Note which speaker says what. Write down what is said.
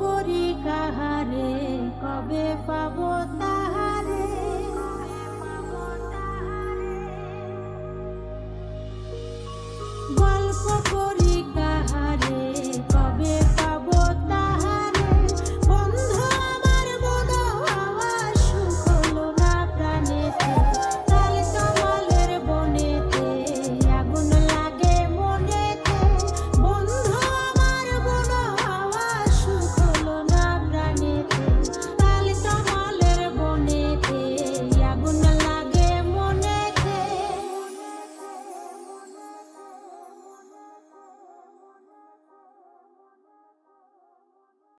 Speaker 1: করি কাহারে কবে পাবো তা